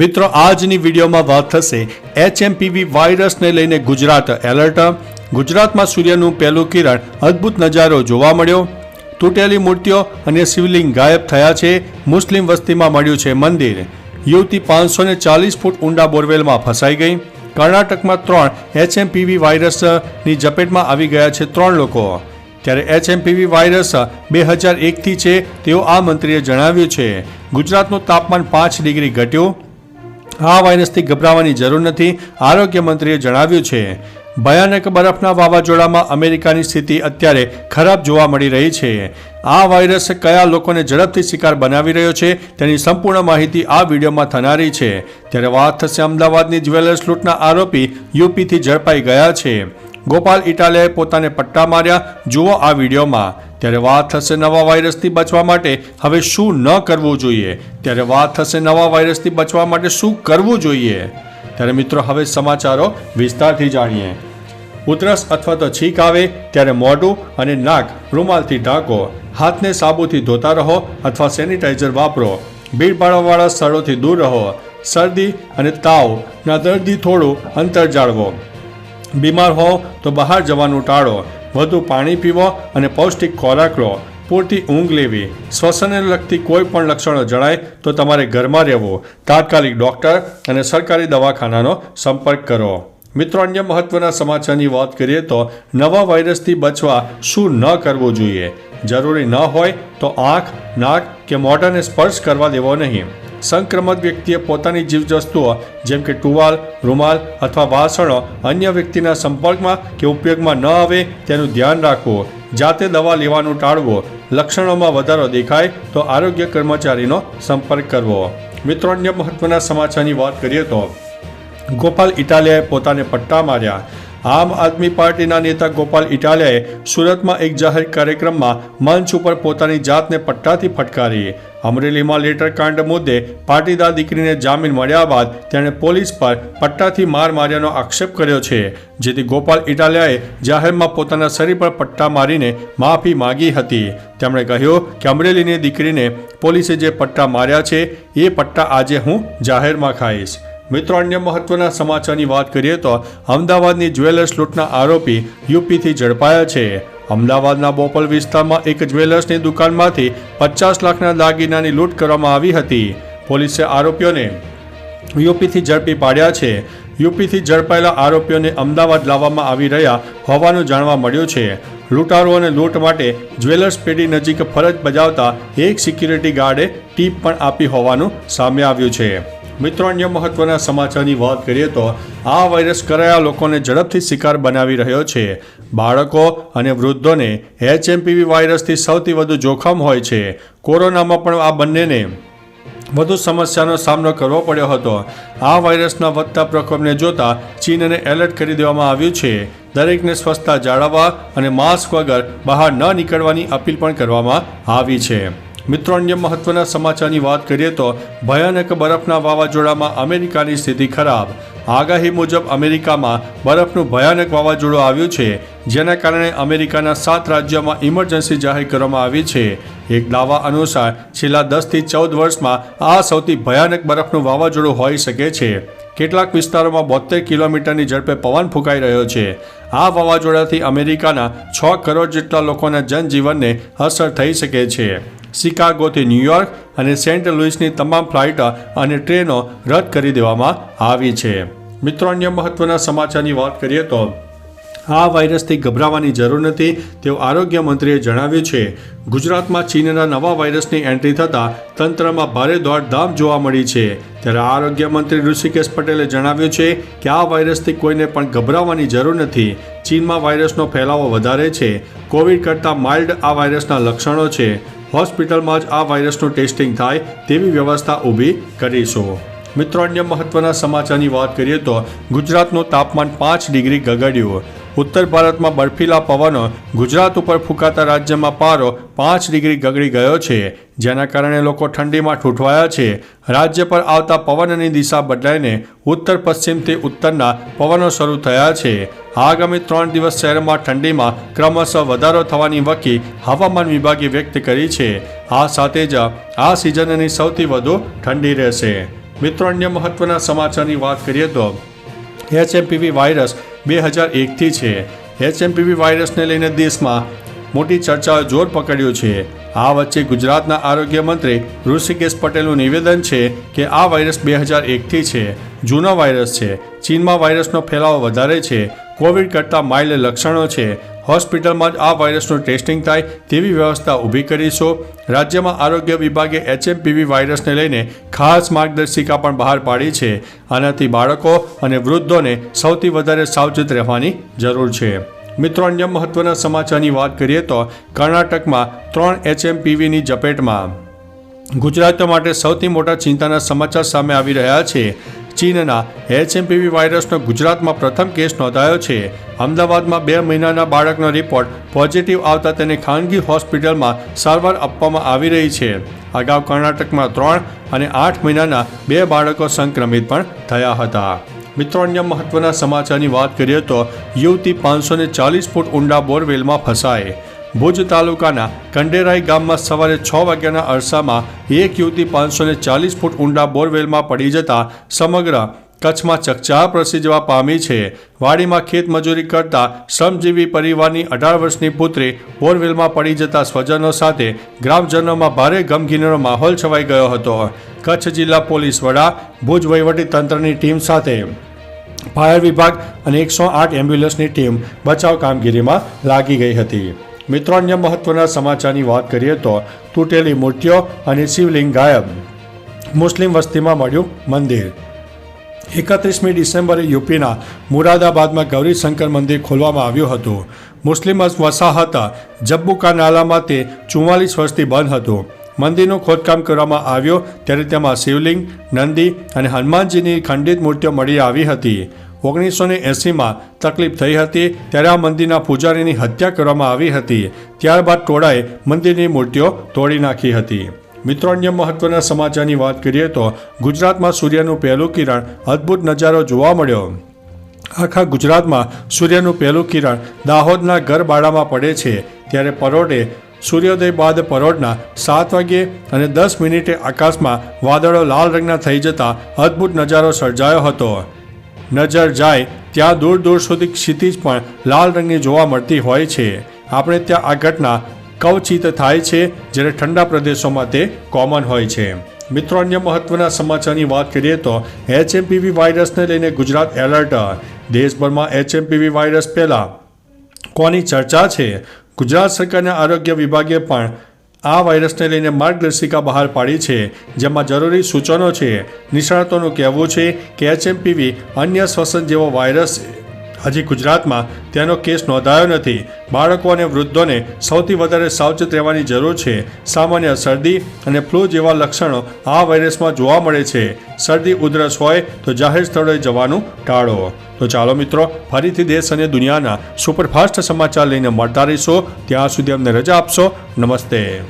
મિત્રો, આજની વિડીયોમાં વાત થશે એચએમપીવી વાયરસને લઈને ગુજરાત એલર્ટ. ગુજરાતમાં સૂર્યનું પહેલું કિરણ અદ્ભુત નજારો જોવા મળ્યો. તૂટેલી મૂર્તિઓ અને શિવલિંગ ગાયબ થયા છે. મુસ્લિમ વસ્તીમાં મળ્યું છે મંદિર. યુવતી પાંચસો ને ચાલીસ ફૂટ ઊંડા બોરવેલમાં ફસાઈ ગઈ. કર્ણાટકમાં ત્રણ એચએમપીવી વાયરસની ઝપેટમાં આવી ગયા છે ત્રણ લોકો. ત્યારે એચએમપીવી વાયરસ બે હજાર એકથી છે તેવું આ મંત્રીએ જણાવ્યું છે. ગુજરાતનું તાપમાન પાંચ ડિગ્રી ઘટ્યું. આ વાયરસથી ગભરાવાની જરૂર નથી, આરોગ્ય મંત્રીએ જણાવ્યું છે. ભયાનક બરફના વાવાઝોડામાં અમેરિકાની સ્થિતિ અત્યારે ખરાબ જોવા મળી રહી છે. આ વાયરસ કયા લોકોને ઝડપથી શિકાર બનાવી રહ્યો છે તેની સંપૂર્ણ માહિતી આ વિડીયોમાં થનારી છે. ત્યારે વાત થશે અમદાવાદની જ્વેલર્સ લૂંટના આરોપી યુપીથી ઝડપાઈ ગયા છે. ગોપાલ ઇટાલિયાએ પોતાને પટ્ટા માર્યા. જુઓ આ વિડીયોમાં. ત્યારે વાત થશે નવા વાયરસથી બચવા માટે. હવે શું ન કરવું જોઈએ? ત્યારે વાત થશે નવા વાયરસથી બચવા માટે શું કરવું જોઈએ? ત્યારે મિત્રો, હવે સમાચારો વિસ્તારથી જાણીએ. ઉધરસ અથવા તો છીંક આવે ત્યારે મોઢું અને નાક રૂમાલથી ઢાંકો, હાથને સાબુથી ધોતા રહો અથવા સેનિટાઈઝર વાપરો. ભીડભાડવાળા સ્થળોથી દૂર રહો. શરદી અને તાવના દર્દી થોડું અંતર જાળવો. બીમાર હો તો બહાર જવાનું ટાળો. વધુ પાણી પીવો અને પૌષ્ટિક ખોરાક લો. પૂરતી ઊંઘ લેવી. શ્વસનને લગતી કોઈ પણ લક્ષણો જણાય તો તમારે ઘરમાં રહેવું. તાત્કાલિક ડૉક્ટર અને સરકારી દવાખાનાનો સંપર્ક કરો. મિત્રો, અન્ય મહત્વના સમાચારની વાત કરીએ તો નવા વાયરસથી બચવા શું ન કરવું જોઈએ? જરૂરી ન હોય તો આંખ, નાક કે મોઢાને સ્પર્શ કરવા દેવો નહીં. સંક્રમત વ્યક્તિએ પોતાની જીવજંતુઓ, જેમ કે ટુવાલ, રૂમાલ અથવા વાસણો, અન્ય વ્યક્તિના સંપર્કમાં કે ઉપયોગમાં ન આવે તેનું ધ્યાન રાખવું, જાતે દવા લેવાનું ટાળવું, લક્ષણોમાં વધારો દેખાય તો આરોગ્ય કર્મચારીનો સંપર્ક કરવો. મિત્રો, અન્ય મહત્વના સમાચારની વાત કરીએ તો ગોપાલ ઇટાલિયાએ પોતાને પટ્ટા માર્યા. આમ આદમી પાર્ટીના નેતા ગોપાલ ઇટાલિયાએ સુરતમાં એક જાહેર કાર્યક્રમમાં મંચ ઉપર પોતાની જાતને પટ્ટાથી ફટકારી. અમરેલીમાં લેટર કાંડ મુદ્દે પાટીદાર દીકરીને જામીન મળ્યા બાદ તેણે પોલીસ પર પટ્ટાથી માર માર્યાનો આક્ષેપ કર્યો છે, જેથી ગોપાલ ઇટાલિયાએ જાહેરમાં પોતાના શરીર પર પટ્ટા મારીને માફી માંગી હતી. તેમણે કહ્યું કે અમરેલીની દીકરીને પોલીસે જે પટ્ટા માર્યા છે, એ પટ્ટા આજે હું જાહેરમાં ખાઈશ. મિત્રો, અન્ય મહત્વના સમાચારની વાત કરીએ તો અમદાવાદની જ્વેલર્સ લૂંટના આરોપી યુપીથી ઝડપાયા છે. અમદાવાદના બોપલ વિસ્તારમાં એક જ્વેલર્સની દુકાનમાંથી પચાસ લાખના દાગીનાની લૂંટ કરવામાં આવી હતી. પોલીસે આરોપીઓને યુપીથી ઝડપી પાડ્યા છે. યુપીથી ઝડપાયેલા આરોપીઓને અમદાવાદ લાવવામાં આવી રહ્યા હોવાનું જાણવા મળ્યું છે. લૂંટારોને લૂંટ માટે જ્વેલર્સ પેઢી નજીક ફરજ બજાવતા એક સિક્યુરિટી ગાર્ડે ટીપ પણ આપી હોવાનું સામે આવ્યું છે. મિત્રો, અન્ય મહત્વના સમાચારની વાત કરીએ તો આ વાયરસ કરાયા લોકોને ઝડપથી શિકાર બનાવી રહ્યો છે. બાળકો અને વૃદ્ધોને એચએમપીવી વાયરસથી સૌથી વધુ જોખમ હોય છે. કોરોનામાં પણ આ બંનેને વધુ સમસ્યાનો સામનો કરવો પડ્યો હતો. આ વાયરસના વધતા પ્રકોપને જોતા ચીનને એલર્ટ કરી દેવામાં આવ્યું છે. દરેકને સ્વચ્છતા જાળવવા અને માસ્ક વગર બહાર ન નીકળવાની અપીલ પણ કરવામાં આવી છે. મિત્રો, અન્ય મહત્વના સમાચારની વાત કરીએ તો ભયાનક બરફના વાવાઝોડામાં અમેરિકાની સ્થિતિ ખરાબ. આગાહી મુજબ અમેરિકામાં બરફનું ભયાનક વાવાઝોડું આવ્યું છે, જેના કારણે અમેરિકાના સાત રાજ્યોમાં ઇમરજન્સી જાહેર કરવામાં આવી છે. એક દાવા અનુસાર, છેલ્લા દસથી ચૌદ વર્ષમાં આ સૌથી ભયાનક બરફનું વાવાઝોડું હોઈ શકે છે. કેટલાક વિસ્તારોમાં બોતેર કિલોમીટરની ઝડપે પવન ફૂંકાઈ રહ્યો છે. આ વાવાઝોડાથી અમેરિકાના છ કરોડ જેટલા લોકોના જનજીવનને અસર થઈ શકે છે. શિકાગોથી ન્યૂયોર્ક અને સેન્ટ લુઇસની તમામ ફ્લાઇટ અને ટ્રેનો રદ કરી દેવામાં આવી છે. મિત્રો, અન્ય મહત્વના સમાચારની વાત કરીએ તો આ વાયરસથી ગભરાવાની જરૂર નથી, તેવું આરોગ્ય મંત્રીએ જણાવ્યું છે. ગુજરાતમાં ચીનના નવા વાયરસની એન્ટ્રી થતાં તંત્રમાં ભારે દોડધામ જોવા મળી છે. ત્યારે આરોગ્ય મંત્રી ઋષિકેશ પટેલે જણાવ્યું છે કે આ વાયરસથી કોઈને પણ ગભરાવાની જરૂર નથી. ચીનમાં વાયરસનો ફેલાવો વધારે છે. કોવિડ કરતાં માઇલ્ડ આ વાયરસના લક્ષણો છે. હોસ્પિટલમાં જ આ વાયરસનું ટેસ્ટિંગ થાય તેવી વ્યવસ્થા ઊભી કરીશું. મિત્રો, અન્ય મહત્વના સમાચારની વાત કરીએ તો ગુજરાતનું તાપમાન પાંચ ડિગ્રી ગગડ્યું. ઉત્તર ભારતમાં બર્ફીલા પવનો ગુજરાત ઉપર ફૂંકાતા રાજ્યમાં પારો પાંચ ડિગ્રી ગગડી ગયો છે. જેના કારણે લોકો ઠંડીમાં ઠૂંઠવાયા છે. રાજ્ય પર આવતા પવનની દિશા બદલાઈને ઉત્તર પશ્ચિમથી ઉત્તરના પવનો શરૂ થયા છે. આગામી ત્રણ દિવસ શહેરમાં ઠંડીમાં ક્રમશઃ વધારો થવાની વકી હવામાન વિભાગે વ્યક્ત કરી છે. આ સાથે જ આ સિઝનની સૌથી વધુ ઠંડી રહેશે. મિત્રો, અન્ય મહત્વના સમાચારની વાત કરીએ તો એચએમપીવી વાયરસ બે હજાર એકથી છે. એચએમપીવી વાયરસને લઈને દેશમાં મોટી ચર્ચાઓ જોર પકડ્યું છે. આ વચ્ચે ગુજરાતના આરોગ્ય મંત્રી ઋષિકેશ પટેલનું નિવેદન છે કે આ વાયરસ બે હજાર એકથી છે. જૂનો વાયરસ છે. ચીનમાં વાયરસનો ફેલાવો વધારે છે. કોવિડ કરતાં માઇલ્ડ લક્ષણો છે. હોસ્પિટલમાં જ આ વાયરસનું ટેસ્ટિંગ થાય તેવી વ્યવસ્થા ઊભી કરીશું. રાજ્યમાં આરોગ્ય વિભાગે એચએમપીવી વાયરસને લઈને ખાસ માર્ગદર્શિકા પણ બહાર પાડી છે. આનાથી બાળકો અને વૃદ્ધોને સૌથી વધારે સાવચેત રહેવાની જરૂર છે. મિત્રો, અન્ય મહત્વના સમાચારની વાત કરીએ તો કર્ણાટકમાં ત્રણ એચએમપીવીની ઝપેટમાં. ગુજરાત માટે સૌથી મોટા ચિંતાના સમાચાર સામે આવી રહ્યા છે. ચીનના એચએમપીવી વાયરસનો ગુજરાતમાં પ્રથમ કેસ નોંધાયો છે. અમદાવાદમાં બે મહિનાના બાળકનો રિપોર્ટ પોઝિટિવ આવતા તેને ખાનગી હોસ્પિટલમાં સારવાર આપવામાં આવી રહી છે. અગાઉ કર્ણાટકમાં ત્રણ અને આઠ મહિનાના બે બાળકો સંક્રમિત પણ થયા હતા. મિત્રો, અન્ય મહત્વના સમાચારની વાત કરીએ તો યુવતી પાંચસો ચાલીસ ફૂટ ઊંડા બોરવેલમાં ફસાય. ભુજ તાલુકાના કંડેરાઈ ગામમાં સવારે છ વાગ્યાના અરસામાં એક યુવતી પાંચસો ચાલીસ ફૂટ ઊંડા બોરવેલમાં પડી જતા સમગ્ર કચ્છમાં ચકચાર પ્રસરી જવા પામી છે. વાડીમાં ખેતમજૂરી કરતા શ્રમજીવી પરિવારની અઢાર વર્ષની પુત્રી બોરવેલમાં પડી જતા સ્વજનો સાથે ગ્રામજનોમાં ભારે ગમગીનીનો માહોલ છવાઈ ગયો હતો. કચ્છ જિલ્લા પોલીસ વડા ભુજ તંત્રની ટીમ સાથે ફાયર વિભાગ અને એકસો આઠ એમ્બ્યુલન્સની ટીમ બચાવ કામગીરીમાં લાગી ગઈ હતી. મિત્રો અન્ય મહત્વના સમાચારની વાત કરીએ તો તૂટેલી મૂર્તિઓ અને શિવલિંગ ગાયબ. મુસ્લિમ વસ્તીમાં મળ્યું મંદિર. એકત્રીસમી ડિસેમ્બરે યુપીના મુરાદાબાદમાં ગૌરીશંકર મંદિર ખોલવામાં આવ્યું હતું. મુસ્લિમ વસાહત જબ્બુકા નાલામાં તે ચુમ્માલીસ વર્ષથી બંધ હતું. મંદિરનું ખોદકામ કરવામાં આવ્યું ત્યારે તેમાં શિવલિંગ, નંદી અને હનુમાનજીની ખંડિત મૂર્તિઓ મળી આવી હતી. ઓગણીસો ને એંસીમાં તકલીફ થઈ હતી, ત્યારે આ મંદિરના પૂજારીની હત્યા કરવામાં આવી હતી. ત્યારબાદ ટોળાએ મંદિરની મૂર્તિઓ તોડી નાખી હતી. મિત્રો, અન્ય મહત્વના સમાચારની વાત કરીએ તો ગુજરાતમાં સૂર્યનું પહેલું કિરણ અદ્ભુત નજારો જોવા મળ્યો. આખા ગુજરાતમાં સૂર્યનું પહેલું કિરણ દાહોદના ગરબાડામાં પડે છે. ત્યારે પરોઢે સૂર્યોદય બાદ પરોઢના સાત વાગ્યે અને દસ મિનિટે આકાશમાં વાદળો લાલ રંગના થઈ જતા અદ્ભુત નજારો સર્જાયો હતો. નજર જાય, ત્યાં દૂર દૂર સુધી ક્ષિતિજ પણ લાલ રંગની જોવા મળતી હોય છે. આપણે ત્યાં આ ઘટના કવચિત થાય છે, જ્યારે ઠંડા પ્રદેશોમાં તે કોમન હોય છે. મિત્રો, અન્ય મહત્વના સમાચારની વાત કરીએ તો એચએમપીવી વાયરસને લઈને ગુજરાત એલર્ટ. દેશભરમાં એચએમપીવી વાયરસ પહેલાં કોની ચર્ચા છે? ગુજરાત સરકારના આરોગ્ય વિભાગે પણ આ વાયરસને લઈને માર્ગદર્શિકા બહાર પાડી છે, જેમાં જરૂરી સૂચનો છે. નિષ્ણાતોનું કહેવું છે કે એચએમપીવી અન્ય શ્વસન જેવો વાયરસ હજી ગુજરાતમાં તેનો કેસ નોંધાયો નથી. બાળકો અને વૃદ્ધોને સૌથી વધારે સાવચેત રહેવાની જરૂર છે. સામાન્ય શરદી અને ફ્લૂ જેવા લક્ષણો આ વાયરસમાં જોવા મળે છે. શરદી ઉધરસ હોય તો જાહેર સ્થળોએ જવાનું ટાળો. તો ચાલો મિત્રો, ફરીથી દેશ અને દુનિયાના સુપરફાસ્ટ સમાચાર લઈને મળતા રહીશો. ત્યાં સુધી અમને રજા આપશો. નમસ્તે.